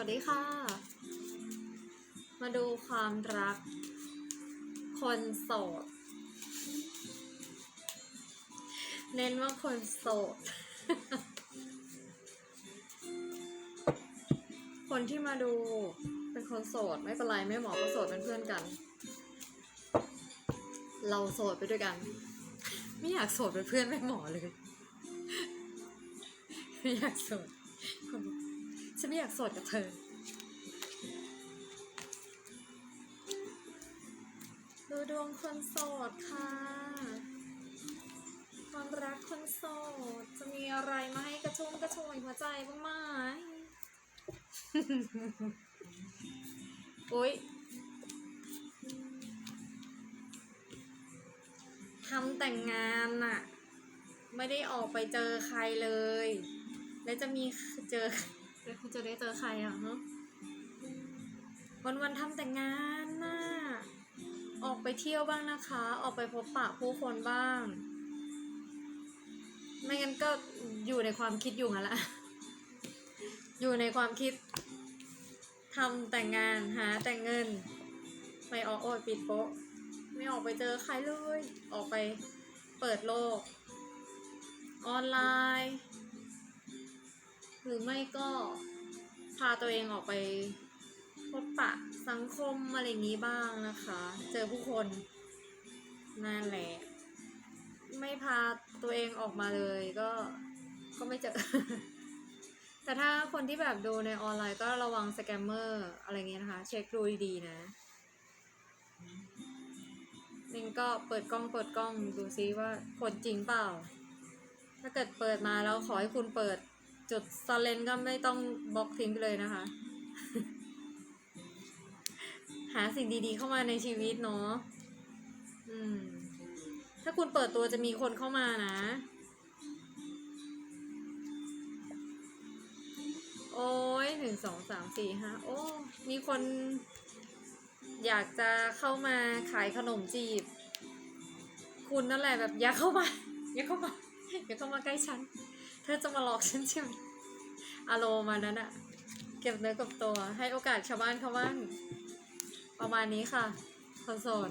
วัสดีค่ะ มาดูความรัก คนโสด เน้นว่าคนโสด คนที่มาดูเป็นคนโสด ไม่เป็นไรไม่หมอก็โสดเป็นเพื่อนกัน เราโสดไปด้วยกัน ไม่อยากโสดเป็นเพื่อนไม่หมอเลย ไม่อยากโสดคน ฉันไม่อยากโสดกับเธอ ดูดวงคนโสดค่ะความรักคนโสด จะมีอะไรมาให้กระชุ่มกระชวยหัวใจบ้างไหมโอ๊ยทำแต่งงานน่ะ ไม่ได้ออกไปเจอใครเลย แล้วจะมีเจอ แล้วคุณจะได้เจอใครอะฮะวันวันๆทำแต่งงานน่ะออกไปเที่ยวบ้างนะคะ ออกไปพบปะผู้คนบ้าง ไม่งั้นก็อยู่ในความคิดอยู่งั้นละอยู่ในความคิดทำแต่งงานหาแต่งเงิน ไม่ออกโอยปิดโป๊ะ ไม่ออกไปเจอใครเลย ออกไปเปิดโลก ออนไลน์ หรือไม่ก็พาตัวเองออกไปพบปะสังคมอะไรอย่างนี้บ้างนะคะ เจอผู้คนนั่นแหละ ไม่พาตัวเองออกมาเลยก็ก็ไม่เจอ แต่ถ้าคนที่แบบดูในออนไลน์ก็ระวังสแกมเมอร์อะไรเงี้ยนะคะ เช็คดูดีๆนะนิงก็เปิดกล้องเปิดกล้องดูซิว่าคนจริงเปล่า ถ้าเกิดเปิดมาแล้วขอให้คุณเปิด จุดซาเลนก็ไม่ต้องบล็อกทิ้งไปเลยนะคะ หาสิ่งดีๆเข้ามาในชีวิตเนาะอืม ถ้าคุณเปิดตัวจะมีคนเข้ามานะ โอ้ยหนึ่งสองสามสี่ห้าโอ้ มีคน อยากจะเข้ามาขายขนมจีบ คุณนั่นแหละแบบอย่าเข้ามา อย่าเข้ามา อย่าเข้ามาใกล้ฉัน ธอจะมาหลอกฉันใช่ไหมอารมณ์มานั้นอะเก็บเนื้อกับตัว ให้โอกาสชาวบ้านเขาบ้างประมาณนี้ค่ะคนโสด